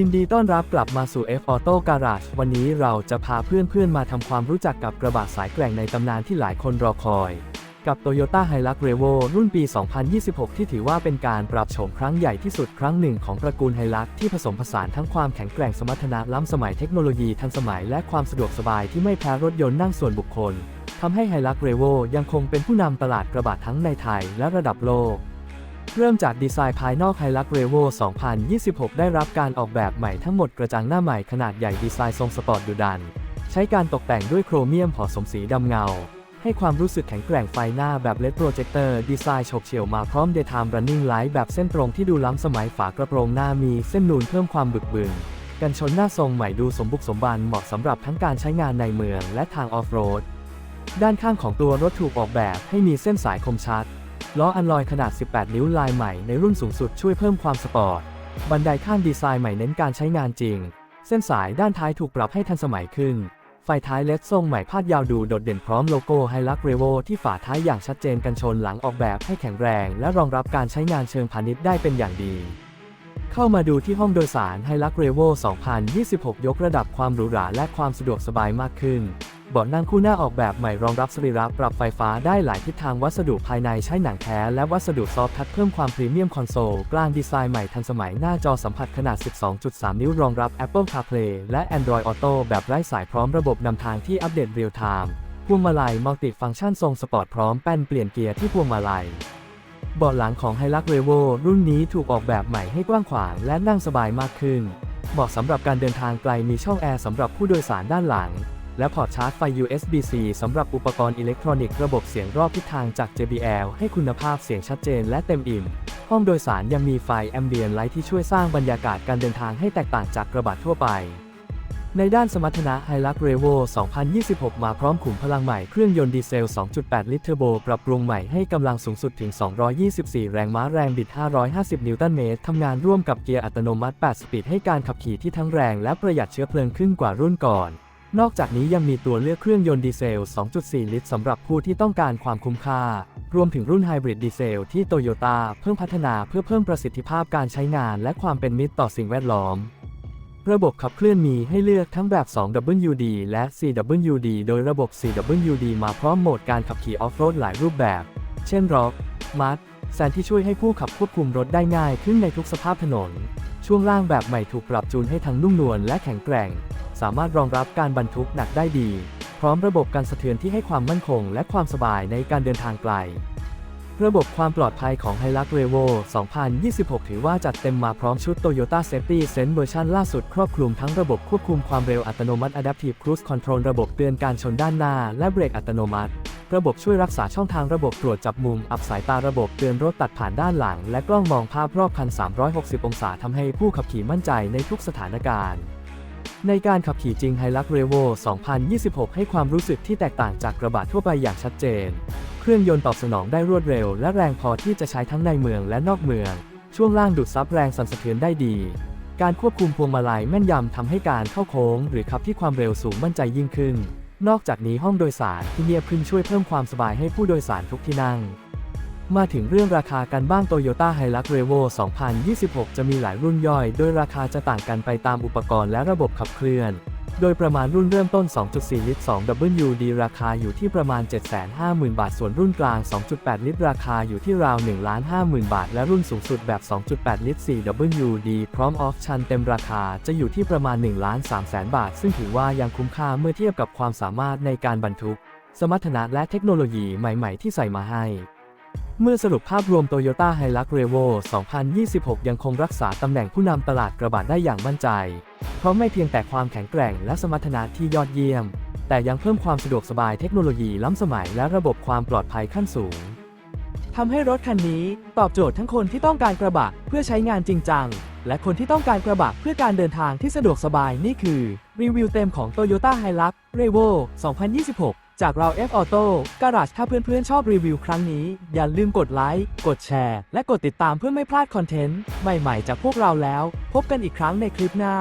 ยินดีต้อนรับกลับมาสู่ F Auto Garage วันนี้เราจะพาเพื่อนๆ มาทำความรู้จักกับกระบะสายแกร่งในตำนานที่หลายคนรอคอย กับ Toyota Hilux Revo รุ่นปี 2026 ที่ถือว่าเป็นการปรับโฉมครั้งใหญ่ที่สุดครั้งหนึ่งของตระกูล Hilux ที่ผสมผสานทั้งความแข็งแกร่งสมรรถนะล้ำสมัยเทคโนโลยีทันสมัยและความสะดวกสบายที่ไม่แพ้รถยนต์นั่งส่วนบุคคลทำให้ Hilux Revo ยังคงเป็นผู้นำตลาดกระบะทั้งในไทยและระดับโลก เริ่มจากดีไซน์ภายนอก Hilux Revo 2026 ได้รับการออกแบบใหม่ทั้งหมดกระจังหน้าใหม่ขนาดใหญ่ดีไซน์ทรงสปอร์ตดุดัน ใช้การตกแต่งด้วยโครเมียมผสมสีดำเงา ให้ความรู้สึกแข็งแกร่งไฟหน้าแบบเลดโปรเจคเตอร์ดีไซน์ฉบเฉี่ยวมาพร้อม Daytime Running Light แบบเส้นตรงที่ดูล้ำสมัยฝากระโปรงหน้ามีเส้นนูนเพิ่มความบึกบึนกันชนหน้าทรงใหม่ดูสมบุกสมบันเหมาะสำหรับทั้งการใช้งานในเมืองและทางออฟโรดด้านข้างของตัวรถถูกออกแบบให้มีเส้นสายคมชัด ล้ออัลลอยขนาด 18 นิ้วลายใหม่ในรุ่นสูงสุดช่วยเพิ่มความสปอร์ต บันไดข้างดีไซน์ใหม่เน้นการใช้งานจริง เส้นสายด้านท้ายถูกปรับให้ทันสมัยขึ้น ไฟท้ายเลดทรงใหม่พาดยาวดูโดดเด่นพร้อมโลโก้ไฮลักเรโวที่ฝาท้ายอย่างชัดเจนกันชนหลังออกแบบให้แข็งแรง และรองรับการใช้งานเชิงพาณิชย์ได้เป็นอย่างดี เข้ามาดูที่ห้องโดยสารไฮลักเรโว2026 ยกระดับความหรูหราและความสะดวกสบายมากขึ้น บาะนั่งคู่หน้าออกแบบใหม่รองรับสรีระปรับไฟฟ้าได้หลายทิศทางวัสดุภายในใช้หนังแท้และวัสดุซอฟทัชเพิ่มความพรีเมียมคอนโซลกลางดีไซน์ใหม่ทันสมัยหน้าจอสัมผัสขนาด 12.3 นิ้วรองรับ Apple CarPlay และ Android Auto แบบไร้สายพร้อมระบบนำทางที่อัปเดตเรียลไทม์พวงมาลัยมัลติฟังก์ชันทรงสปอร์ตพร้อมแป้นเปลี่ยนเกียร์ที่พวงมาลัยเบาะหลังของ Hilux Revo รุ่นนี้ถูกออกแบบใหม่ให้กว้างขวางและนั่งสบายมากขึ้นเหมาะสำหรับการเดินทางไกลมีช่องแอร์สำหรับผู้โดยสารด้านหลัง และพอร์ตชาร์จไฟ USB-C สำหรับอุปกรณ์อิเล็กทรอนิกส์ระบบเสียงรอบทิศทางจาก JBL ให้คุณภาพเสียงชัดเจนและเต็มอิ่ม ห้องโดยสารยังมีไฟแอมเบียนไลท์ที่ช่วยสร้างบรรยากาศการเดินทางให้แตกต่างจากกระบะทั่วไป ในด้านสมรรถนะ Hilux Revo 2026 มาพร้อมขุมพลังใหม่เครื่องยนต์ดีเซล 2.8 ลิตรเทอร์โบ ปรับปรุงใหม่ให้กำลังสูงสุดถึง 224 แรงม้าแรงบิด 550 นิวตันเมตรทำงานร่วมกับเกียร์อัตโนมัติ 8 สปีดให้การขับขี่ที่ทั้งแรงและประหยัดเชื้อเพลิงขึ้นกว่ารุ่นก่อน นอกจากนี้ยังมีตัวเลือกเครื่องยนต์ดีเซล 2.4 ลิตรสำหรับผู้ที่ต้องการความคุ้มค่า รวมถึงรุ่นไฮบริดดีเซลที่โตโยต้าเพิ่งพัฒนาเพื่อเพิ่มประสิทธิภาพการใช้งานและความเป็นมิตรต่อสิ่งแวดล้อม ระบบขับเคลื่อนมีให้เลือกทั้งแบบ 2WD และ 4WD โดยระบบ 4WD มาพร้อมโหมดการขับขี่ออฟโรดหลายรูปแบบ เช่น Rock, Mud, Sand ที่ช่วยให้ผู้ขับควบคุมรถได้ง่ายขึ้นในทุกสภาพถนน ช่วงล่างแบบใหม่ถูกปรับจูนให้ทั้งนุ่มนวลและแข็งแกร่ง สามารถรองรับการบรรทุกหนักได้ดี พร้อมระบบการสะเทือนที่ให้ความมั่นคง และความสบายในการเดินทางไกล ระบบความปลอดภัยของ Hilux Revo 2026 ถือว่าจัดเต็มมาพร้อมชุด Toyota Safety Sense เวอร์ชันล่าสุดครอบคลุมทั้งระบบควบคุมความเร็วอัตโนมัติ Adaptive Cruise Control ระบบเตือนการชนด้านหน้า และเบรกอัตโนมัติระบบช่วยรักษาช่องทางระบบตรวจจับมุม อับสายตาระบบเตือนรถตัดผ่านด้านหลัง และกล้องมองภาพรอบคัน 360 องศาทำให้ผู้ขับขี่มั่นใจในทุกสถานการณ์ ในการขับขี่จริง Hilux Revo 2026 ให้ความรู้สึกที่แตกต่างจากกระบะทั่วไปอย่างชัดเจน เครื่องยนต์ตอบสนองได้รวดเร็ว และแรงพอที่จะใช้ทั้งในเมืองและนอกเมือง ช่วงล่างดูดซับแรงสั่นสะเทือนได้ดี การควบคุมพวงมาลัยแม่นยำทำให้การเข้าโค้ง หรือขับที่ความเร็วสูงมั่นใจยิ่งขึ้น นอกจากนี้ห้องโดยสารที่เงียบขึ้นช่วยเพิ่มความสบายให้ผู้โดยสารทุกที่นั่ง มาถึงเรื่องราคากันบ้าง Toyota Hilux Revo 2026 จะมีหลายรุ่นย่อย โดยราคาจะต่างกันไปตามอุปกรณ์และระบบขับเคลื่อน โดยประมาณรุ่นเริ่มต้น 2.4 ลิตร 2WD ราคาอยู่ที่ประมาณ 750,000 บาท ส่วนรุ่นกลาง 2.8 ลิตร ราคาอยู่ที่ราว 150,000 บาท และรุ่นสูงสุดแบบ 2.8 ลิตร 4WD พร้อมออฟชันเต็มราคาจะอยู่ที่ประมาณ 1 3 0 0 0 0บาท ซึ่งถือว่ายังคุ้มค่าเมื่อเทียบกับความสามารถในการบรรทุก สมรรถนะและเทคโนโลยีใหม่ ๆ ที่ใส่มาให้ เมื่อสรุปภาพรวม Toyota Hilux Revo 2026 ยังคงรักษาตำแหน่งผู้นำตลาดกระบะได้อย่างมั่นใจ เพราะไม่เพียงแต่ความแข็งแกร่งและสมรรถนะที่ยอดเยี่ยม แต่ยังเพิ่มความสะดวกสบายเทคโนโลยีล้ำสมัยและระบบความปลอดภัยขั้นสูงทำให้รถคันนี้ตอบโจทย์ทั้งคนที่ต้องการกระบะเพื่อใช้งานจริงจัง และคนที่ต้องการกระบะเพื่อการเดินทางที่สะดวกสบายนี่คือ รีวิวเต็มของ Toyota Hilux Revo 2026 จากเรา F Auto Garage ถ้าเพื่อนๆ ชอบรีวิวครั้งนี้ อย่าลืมกดไลค์ กดแชร์ และกดติดตามเพื่อไม่พลาดคอนเทนต์ ใหม่ๆ จากพวกเราแล้ว พบกันอีกครั้งในคลิปหน้า